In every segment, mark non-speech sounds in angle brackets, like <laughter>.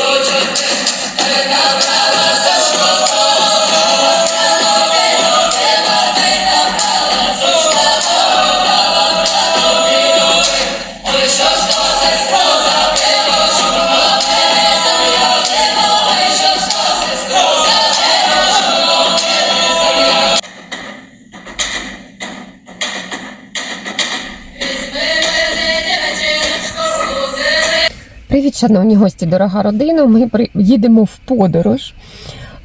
Sonuca, Привіт, шановні гості, дорога родина. Ми їдемо в подорож.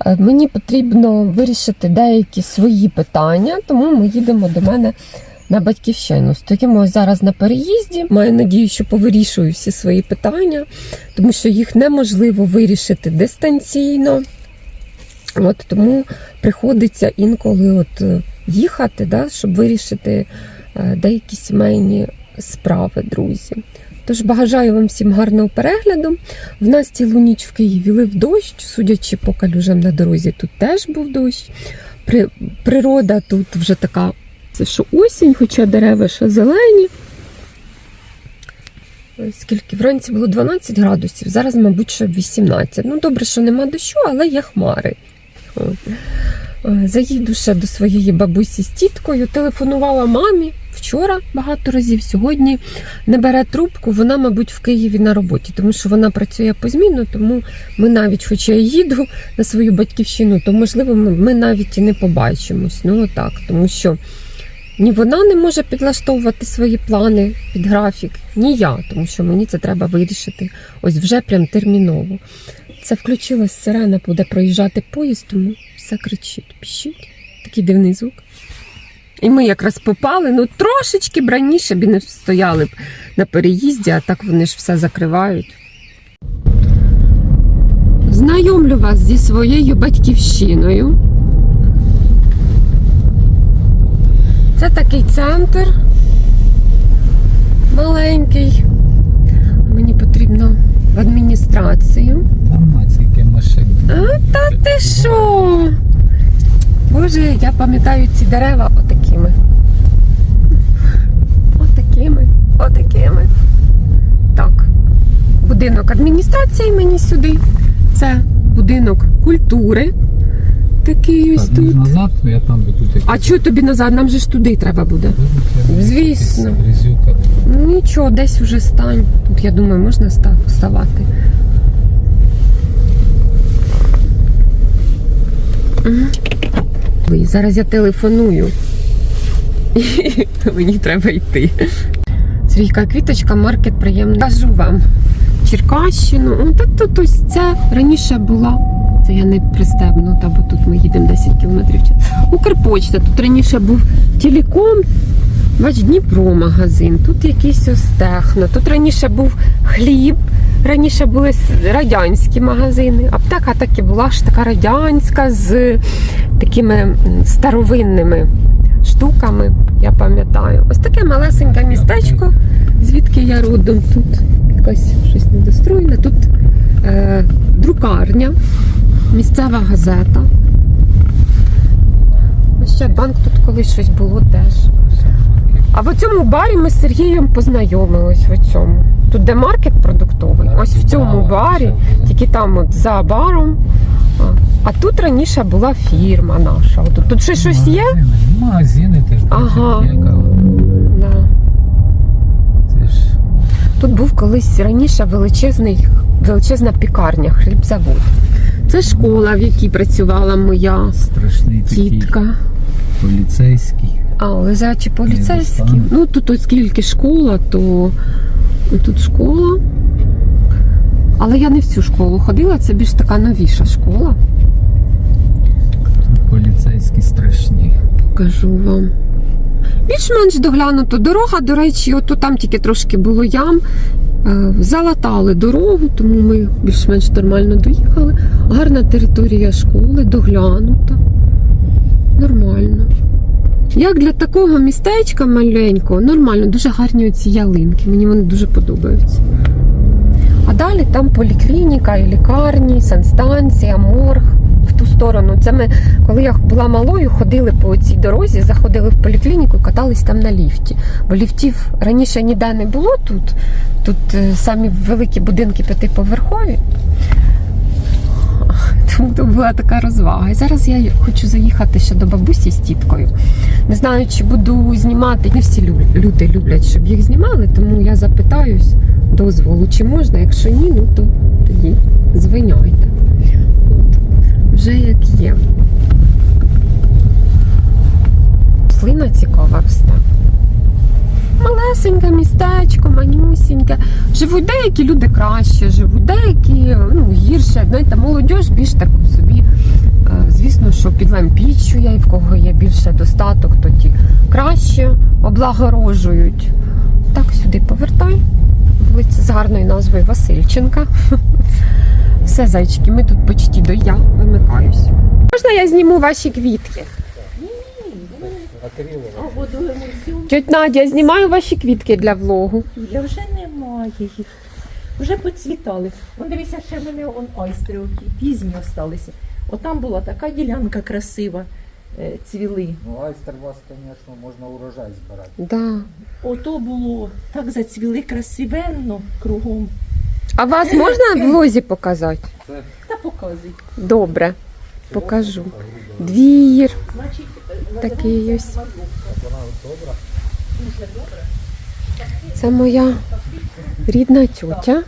Е, Мені потрібно вирішити деякі свої питання, тому ми їдемо до мене на батьківщину. Стоїмо зараз на переїзді. Маю надію, що повирішую всі свої питання, тому що їх неможливо вирішити дистанційно. От тому приходиться інколи от е, їхати, да, щоб вирішити е, деякі сімейні справи, друзі. Тож бажаю вам всім гарного перегляду. В нас цілу ніч в Києві лив дощ, судячи по калюжам на дорозі, тут теж був дощ. При, природа тут вже така, це що осінь, хоча дерева ще зелені. Скільки вранці було 12 градусів, зараз, мабуть, що 18. Ну, добре, що нема дощу, але є хмари. Е, Заїду ще до своєї бабусі з тіткою, телефонувала мамі вчора багато разів. Сьогодні не бере трубку. Вона, мабуть, в Києві на роботі, тому що вона працює позмінно, тому ми навіть, хоча я їду на свою батьківщину, то можливо ми, навіть і не побачимось. Ну отак, тому що ні вона не може підлаштовувати свої плани під графік, ні я, тому що мені це треба вирішити ось вже прям терміново. Це включилась сирена, буде проїжджати поїзд, тому все кричить, піщить. Такий дивний звук. І ми якраз попали, ну трошечки б раніше б і не стояли б на переїзді, а так вони ж все закривають. Знайомлю вас зі своєю батьківщиною. Це такий центр маленький. Мені потрібно в адміністрацію. Там скільки машин. А, та ти що? Боже, я пам'ятаю ці дерева отакими. Отакими, отакими. Так. Будинок адміністрації мені сюди. Це будинок культури. Такий ось Так, тут. назад, то я там би тут. А чого тобі назад? Нам же ж туди треба буде. Звісно. Нічого, десь уже стань. Тут, я думаю, можна вставати. Зараз я телефоную. <laughs> Мені треба йти. Срійка квіточка, маркет приємний. Кажу вам. Черкащину. Та тут ось це раніше була. Це я не пристебнута, бо тут ми їдемо 10 кілометрів. час. Укрпочта. Тут раніше був телеком, Бач, Дніпро магазин, тут якийсь ось техно, тут раніше був хліб, раніше були радянські магазини. Аптека так і була ж така радянська з такими старовинними штуками, я пам'ятаю. Ось таке малесеньке містечко, звідки я родом. Тут якась щось недостроєне. Тут е, друкарня, місцева газета. Ось ще банк тут колись щось було теж. А в цьому барі ми з Сергієм познайомились в цьому. Тут де маркет продуктовий. Ось в цьому барі, тільки там от за баром. А, тут раніше була фірма наша. От тут ще щось є? Магазини, теж Ага. Да. Це ж Тут був колись раніше величезний, величезна пікарня, хлібзавод. Це школа, в якій працювала моя страшний такий поліцейський. А, лежачі поліцейські. Ну тут оскільки школа, то тут школа. Але я не в цю школу ходила, це більш така новіша школа. Поліцейські страшні. Покажу вам. Більш-менш доглянуто. Дорога, до речі, от там тільки трошки було ям. Е, Залатали дорогу, тому ми більш-менш нормально доїхали. Гарна територія школи, доглянута. Нормально. Як для такого містечка маленького, нормально, дуже гарні оці ялинки. Мені вони дуже подобаються. А далі там поліклініка і лікарні, санстанція, морг. Сторону. Це ми, коли я була малою, ходили по цій дорозі, заходили в поліклініку і катались там на ліфті. Бо ліфтів раніше ніде не було тут. Тут е, самі великі будинки п'ятиповерхові. Тому то була така розвага. І зараз я хочу заїхати ще до бабусі з тіткою. Не знаю, чи буду знімати. Не всі люди люблять, щоб їх знімали, тому я запитаюсь дозволу, чи можна. Якщо ні, ну то тоді звиняйте. Вже як є. Слина цікава росте. Малесеньке містечко, манюсіньке. Живуть деякі люди краще, живуть деякі ну, гірше. Знаєте, молодь більш так собі. е, Звісно, що підлампічує, і в кого є більше достаток, то ті краще облагорожують. Так, сюди повертай. Вулиця з гарною назвою Васильченка. <laughs> Все, зайчики, ми тут почті до я вимикаюсь. Можна я зніму ваші квітки? Тьоть Надя, я знімаю ваші квітки для влогу. Юля, вже немає їх. Вже поцвітали. Вон дивися, ще в мене он пізні осталися. Отам була така ділянка красива, цвіли. Ну, айстер у вас, звісно, можна урожай збирати. Да. Ото було так зацвіли красивенно кругом. А вас можна в влозі показати? Та показуй. Добре, покажу. Двір Значить, е, такий ось. Вона добра. Це моя рідна тьотя.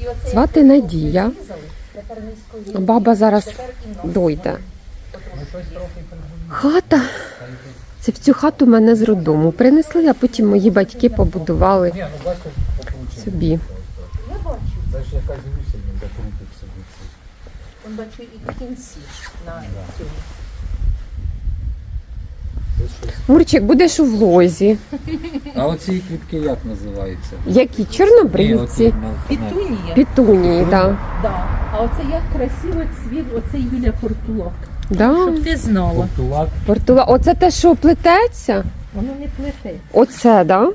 і оце Звати Надія. тепер низько Баба зараз тепер і нас. дойде. Хата. Це в цю хату мене з роддому принесли, а потім мої батьки побудували собі. Я бачу, якась гусеня закрутить собі. он бачу і кінці на цьому. Мурчик, будеш у влозі. А оці квітки як називаються? Які чорнобривці, Пітунія. пітунії, да. Да. А оце як красиво цвіт, оце Юля Портулак. Да. Щоб ти знала. Портулак. Портула. Оце те, що плететься? Воно не плете. Оце, да?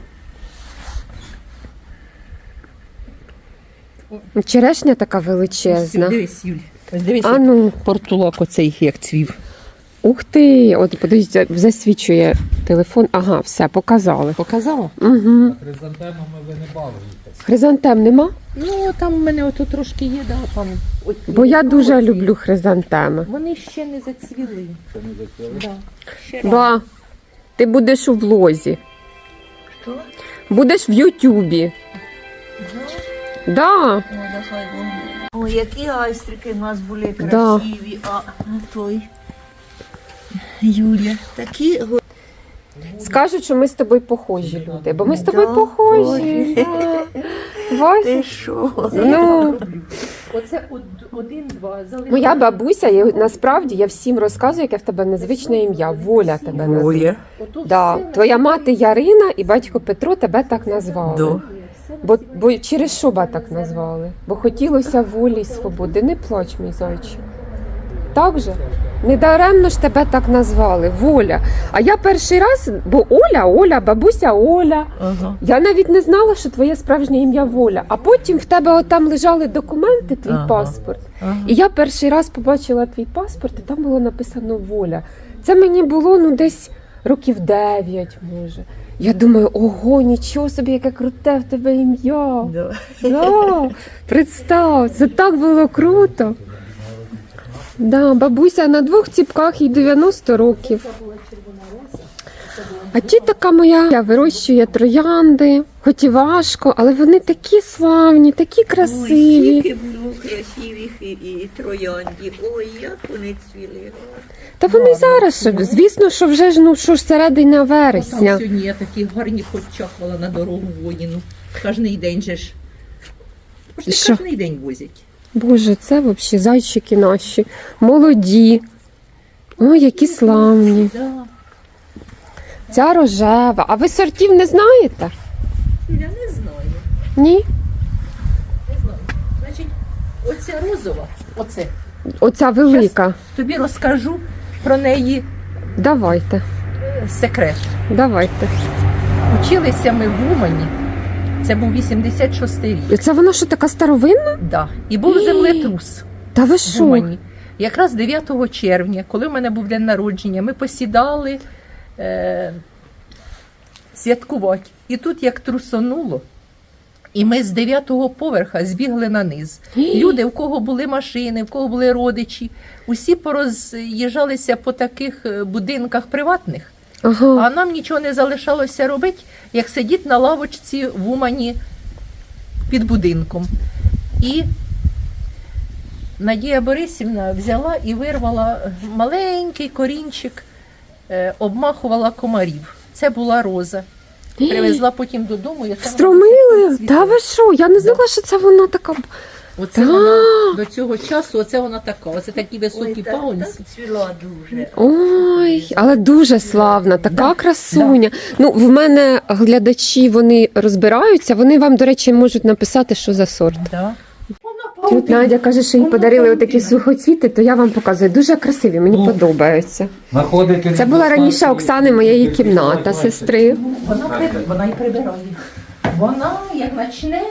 Черешня така величезна. Дивись, Юль. Ось дивись, А ну, портулак оцей як цвів. ух ти! От подивіться, засвічує телефон. Ага, все, показали. Показала? Угу. Хризантемами ви не балуєтесь. Хризантем нема? Ну, там в мене ото трошки є, да, там. Бо я дуже оці. люблю хризантеми. Вони ще не зацвіли. Це не закрили. Да. Ще ти будеш у влозі. Що? Будеш в Ютубі. Да. Ой, які айстрики в нас були Да. красиві, а той Юля. Такі Скажуть, що ми з тобою похожі люди, бо ми з тобою Да, похожі. Да. Ти що? ну, Оце од- один-два. залишилось. моя бабуся, я, насправді я всім розказую, яке в тебе незвичне ім'я. Воля тебе називає. Воля. Ото Да. все Твоя на- мати Ярина і батько Петро тебе так назвали. Да. Все на Бо, бо через що ба так назвали? Бо хотілося волі й свободи. Не плач, мій зайчик. Так же? Недаремно ж тебе так назвали, воля. А я перший раз, бо Оля, Оля, бабуся Оля. Ага. Я навіть не знала, що твоє справжнє ім'я Воля. А потім в тебе отам лежали документи, твій Ага. паспорт. Ага. І я перший раз побачила твій паспорт, і там було написано Воля. Це мені було ну десь років дев'ять, може. Я думаю, ого, нічого собі, яке круте в тебе ім'я. Да. Да, представ, це так було круто. Да, бабуся на двох ціпках їй 90 років. А тітка моя вирощує троянди, хоч і важко, але вони такі славні, такі Ой, красиві. скільки було красивих і, і троянді. Ой, як вони цвіли. Та вони зараз, ще, звісно, що вже ж ну що ж середина Там вересня. сьогодні я такі гарні почахала на дорогу воїну. Кожний день же ж. Що? кожний день возять. Боже, це взагалі зайчики наші, молоді. Ой, які славні. Ця рожева. А ви сортів не знаєте? Я не знаю. Ні? Не знаю. Значить, оця розова, оце. Оця велика. Тобі розкажу про неї Давайте, е, секрет. давайте. Училися ми в Умані. Це був 86-й рік. Це вона що така старовинна? Да. І був землетрус Та ви в що? Умані. якраз 9 червня, коли в мене був день народження, ми посідали е, святкувати. І тут як трусонуло. І ми з 9-го поверха збігли на низ. Люди, у кого були машини, в кого були родичі, усі пороз'їжджалися по таких е, будинках приватних, Ага. а нам нічого не залишалося робити, як сидіти на лавочці в Умані під будинком. І Надія Борисівна взяла і вирвала маленький корінчик, е, обмахувала комарів. Це була роза. Привезла потім додому. Я там Встромили? Та ви що? Я не знала, що це вона така. Оце вона до цього часу, оце вона така. Оце такі високі паунці. цвіла дуже. Ой, але дуже славна, така красуня. Ну, в мене глядачі вони розбираються. Вони вам, до речі, можуть написати, що за сорт. Да. Тут Надя каже, що їй подарили отакі сухоцвіти, то я вам показую. Дуже красиві, мені Ну. подобаються. Знаходити Це була раніше Оксани, моєї кімната, сестри. Вона, при- вона і прибирає. Вона, як начне,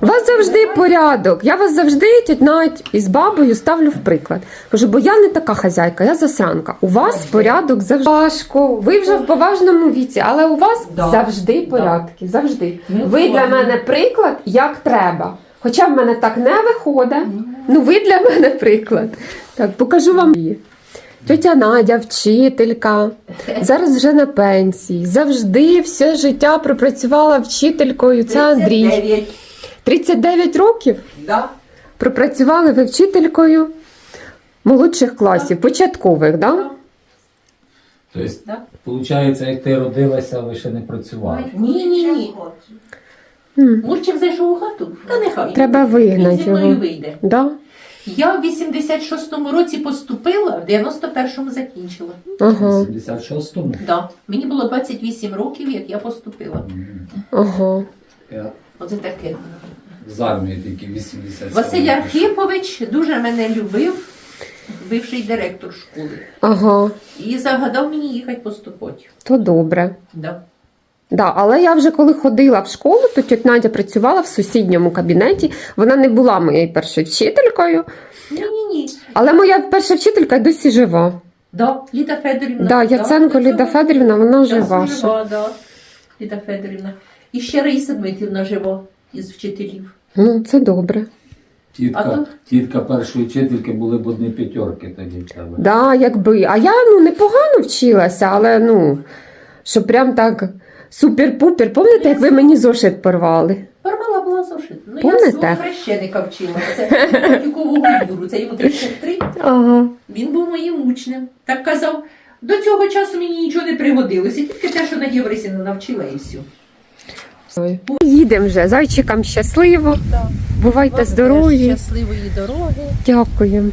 У вас завжди порядок. Я вас завжди тіть Надь із бабою ставлю в приклад. Кажу, бо я не така хазяйка, я засранка. У вас порядок завжди важко. Ви вже в поважному віці, але у вас Да. завжди порядки. Завжди. Ми Ви для мене приклад, як треба. Хоча в мене так не виходить. Ну ви для мене приклад. Так, покажу вам її. Тетя Надя, вчителька, зараз вже на пенсії. Завжди все життя пропрацювала вчителькою. Це Андрій. 39. 39 років Да. пропрацювали ви вчителькою молодших класів, початкових, да? Тобто, Да. виходить, як ти родилася, ви ще не працювали. Ні, ні, ні. М, Мурчик зайшов у хату, та нехай. Треба Він вигнати зі мною його. вийде. Да? Я в 86-му році поступила, в 91-му закінчила. Ага, 76-му. Да. Мені було 28 років, як я поступила. ага. Оце таке. З армії тільки 80. Василь Архипович дуже мене любив, бивший директор школи. Ага, І загадав мені їхати поступати. то добре. Да. Да, але я вже коли ходила в школу, то тітя Надя працювала в сусідньому кабінеті. Вона не була моєю першою вчителькою, Ні, ні, ні. але моя перша вчителька й досі жива. Да, Ліда Федорівна. Да, Яценко Ліда цього- Федорівна, вона Да, жива. ще. жива, да. Ліда Федорівна. І ще Раїса Дмитрівна жива із вчителів. Ну, це добре. А Тітка, то- тітка першої вчительки були б одні п'ятерки тоді в тебе. Да, якби. А я ну непогано вчилася, але ну, що прям так супер-пупер. Пам'ятаєте, як ви мені зошит порвали? Порвала була зошит. Ну, я Помните? свого хрещеника вчила. Це Матюкового Юру, це йому 33. Ага. Він був моїм учнем. Так казав, до цього часу мені нічого не пригодилося, тільки те, що Надія Борисівна навчила і все. Їдемо вже. Зайчикам щасливо. Бувайте здорові. Щасливої дороги. Дякуємо.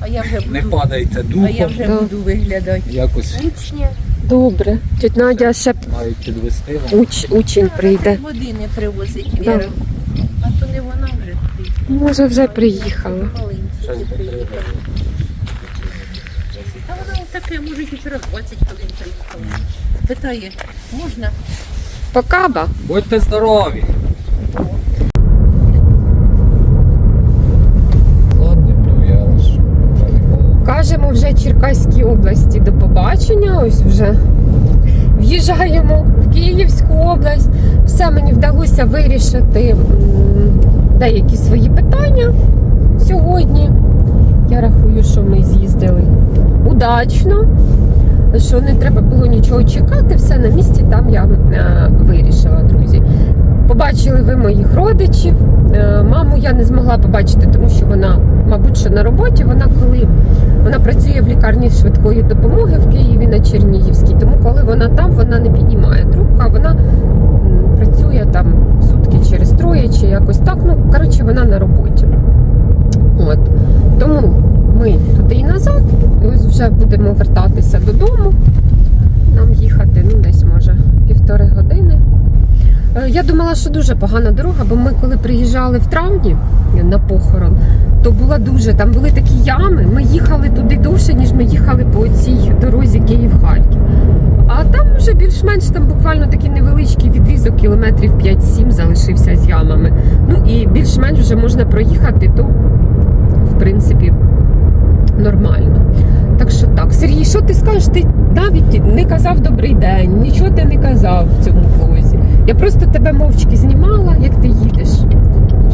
А я вже Не буду, падайте а я духом, вже Да. буду виглядати. якось Учня. Добре. Тетя Надя ще мають підвести вам. уч, учень прийде. Години привозить Да. Віра. А то не вона вже приїхала. Може, вже приїхала. Щось. Та вона таке, може, і через 20 хвилин приїхала. Питає, можна? Покаба. Будьте здорові! Не. Кажемо вже Черкаській області до побачення. Ось вже в'їжджаємо в Київську область. Все мені вдалося вирішити деякі свої питання сьогодні. Я рахую, що ми з'їздили удачно, що не треба було нічого чекати, все на місці там я е, вирішила, друзі. Побачили ви моїх родичів. Е, Маму я не змогла побачити, тому що вона, мабуть, що на роботі. Вона коли вона працює в лікарні швидкої допомоги в Києві на Чернігівській. Тому коли вона там, вона не піднімає трубку, а вона працює там сутки через троє чи якось так. Ну коротше, вона на роботі. От тому ми туди і назад. І ось вже будемо вертатися додому. Нам їхати ну десь може півтори години. Е, Я думала, що дуже погана дорога, бо ми коли приїжджали в травні на похорон, то була дуже там були такі ями. Ми їхали туди довше, ніж ми їхали по цій дорозі Київ-Харків. А там вже більш-менш там буквально такий невеличкий відрізок кілометрів 5-7 залишився з ямами. Ну і більш-менш вже можна проїхати, то в принципі нормально. Так що так, Сергій, що ти скажеш? Ти навіть не казав добрий день, нічого ти не казав в цьому влозі. Я просто тебе мовчки знімала, як ти їдеш.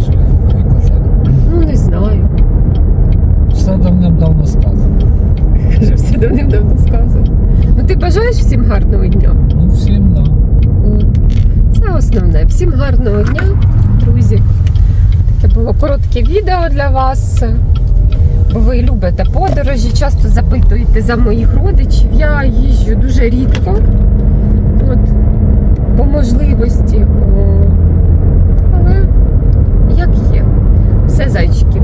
Що я можу? Ну не знаю. Все давним-давно сказано. Каже, все давним-давно сказано. Ну ти бажаєш всім гарного дня? Ну всім да. Це основне. Всім гарного дня, друзі. Таке було коротке відео для вас. Ви любите подорожі, часто запитуєте за моїх родичів. Я їжджу дуже рідко. От, по можливості. Але як є. Все, зайчики,